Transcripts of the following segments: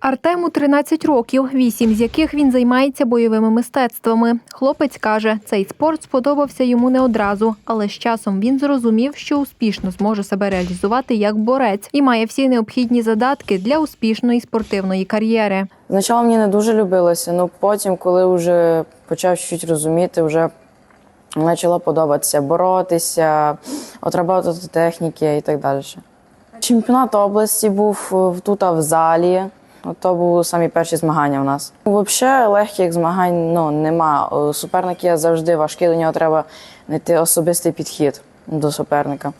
Артему 13 років, 8 з яких він займається бойовими мистецтвами. Хлопець каже, цей спорт сподобався йому не одразу, але з часом він зрозумів, що успішно зможе себе реалізувати як борець і має всі необхідні задатки для успішної спортивної кар'єри. Спочатку мені не дуже любилося, але потім, коли вже почав чуть розуміти, вже почало подобатися боротися, отрабатувати техніки і так далі. Чемпіонат області був е, тут в залі. То були самі перші змагання у нас. Взагалі легких змагань ну, нема. Е, Суперник є завжди важкий, до нього треба знайти особистий підхід до суперника.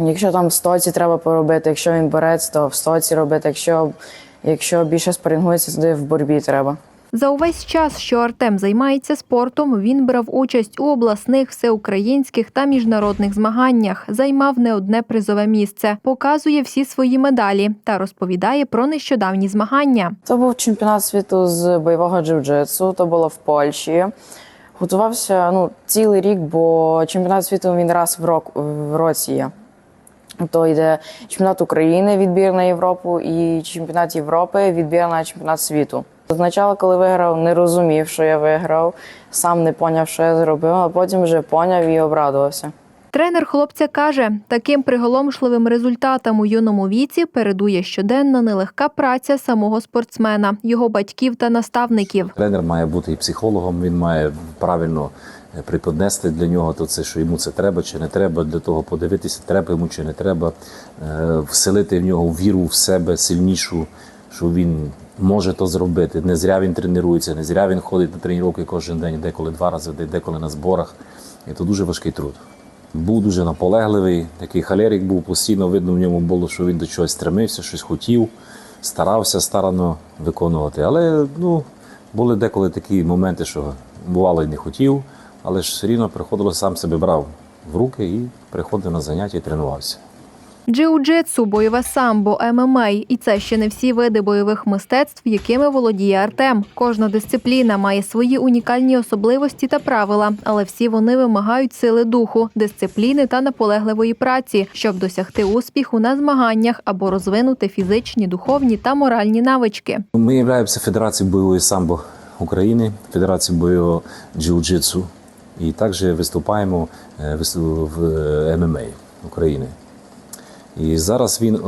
Якщо там в стоці треба поробити, якщо він борець, то в стоці робити. Якщо, якщо більше спорінгується, туди в боротьбі треба. За увесь час, що Артем займається спортом, він брав участь у обласних, всеукраїнських та міжнародних змаганнях, займав не одне призове місце, показує всі свої медалі та розповідає про нещодавні змагання. То був чемпіонат світу з бойового джиу-джитсу, то було в Польщі. Готувався ну, цілий рік, бо чемпіонат світу він раз в, рок, в році є. То йде чемпіонат України, відбір на Європу, і чемпіонат Європи, відбір на чемпіонат світу. Спочатку, коли виграв, не розумів, що я виграв, сам не поняв, що я зробив, а потім вже поняв і обрадувався. Тренер хлопця каже, таким приголомшливим результатам у юному віці передує щоденна нелегка праця самого спортсмена, його батьків та наставників. Тренер має бути і психологом, він має правильно е, преподнести для нього то це, що йому це треба чи не треба, для того подивитися, треба йому чи не треба, е, вселити в нього віру в себе сильнішу, що він може то зробити. Не зря він тренується, не зря він ходить на тренування кожен день, деколи два рази, деколи на зборах. І це дуже важкий труд. Був дуже наполегливий, такий халерик був, постійно видно в ньому було, що він до чогось стремився, щось хотів, старався старано виконувати. Але ну, були деколи такі моменти, що бувало і не хотів, але ж все рівно приходило, сам себе брав в руки і приходив на заняття і тренувався. Джиу-джитсу, бойове самбо, ММА – і це ще не всі види бойових мистецтв, якими володіє Артем. Кожна дисципліна має свої унікальні особливості та правила, але всі вони вимагають сили духу, дисципліни та наполегливої праці, щоб досягти успіху на змаганнях або розвинути фізичні, духовні та моральні навички. Ми являємося Федерацією бойової самбо України, Федерацією бойового джиу-джитсу і також виступаємо е, в е, ММА України. І зараз він е,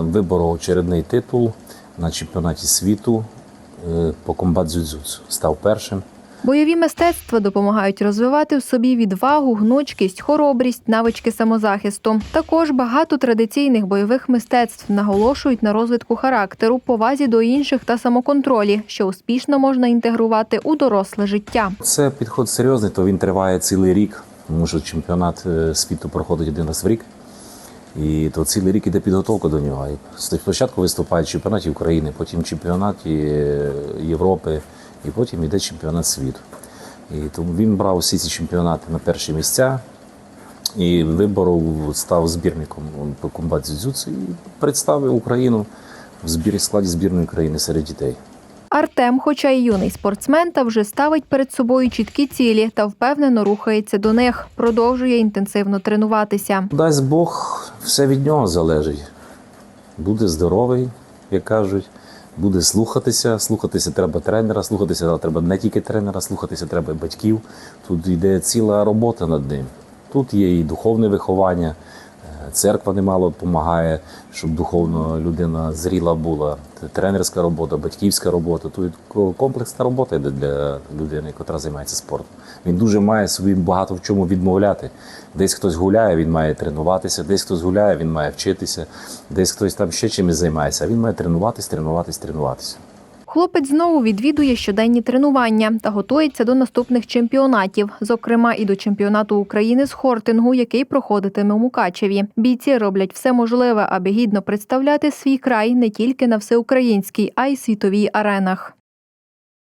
виборов очередний титул на чемпіонаті світу е, по комбат дзюдзюцу. Став першим. Бойові мистецтва допомагають розвивати в собі відвагу, гнучкість, хоробрість, навички самозахисту. Також багато традиційних бойових мистецтв наголошують на розвитку характеру, повазі до інших та самоконтролі, що успішно можна інтегрувати у доросле життя. Це підход серйозний, то він триває цілий рік, тому що чемпіонат е, світу проходить один раз в рік. І то цілий рік іде підготовка до нього. Спочатку виступають в чемпіонаті України, потім чемпіонаті е, Європи, і потім йде чемпіонат світу. І тому він брав всі ці чемпіонати на перші місця і виборов став збірником по комбат дзюдзюцу і представив Україну в збірі складі збірної країни серед дітей. Артем, хоча й юний спортсмен, та вже ставить перед собою чіткі цілі та впевнено рухається до них. Продовжує інтенсивно тренуватися. Дасть Бог, все від нього залежить. Буде здоровий, як кажуть, буде слухатися. Слухатися треба тренера, слухатися треба не тільки тренера, слухатися треба і батьків. Тут йде ціла робота над ним. Тут є і духовне виховання, церква немало допомагає, щоб духовно людина зріла була. Тренерська робота, батьківська робота. Тут комплексна робота йде для людини, яка займається спортом. Він дуже має собі багато в чому відмовляти. Десь хтось гуляє, він має тренуватися, десь хтось гуляє, він має вчитися, десь хтось там ще чимось займається. А він має тренуватись, тренуватись, тренуватися. Хлопець знову відвідує щоденні тренування та готується до наступних чемпіонатів, зокрема і до чемпіонату України з хортингу, який проходитиме у Мукачеві. Бійці роблять все можливе, аби гідно представляти свій край не тільки на всеукраїнській, а й світовій аренах.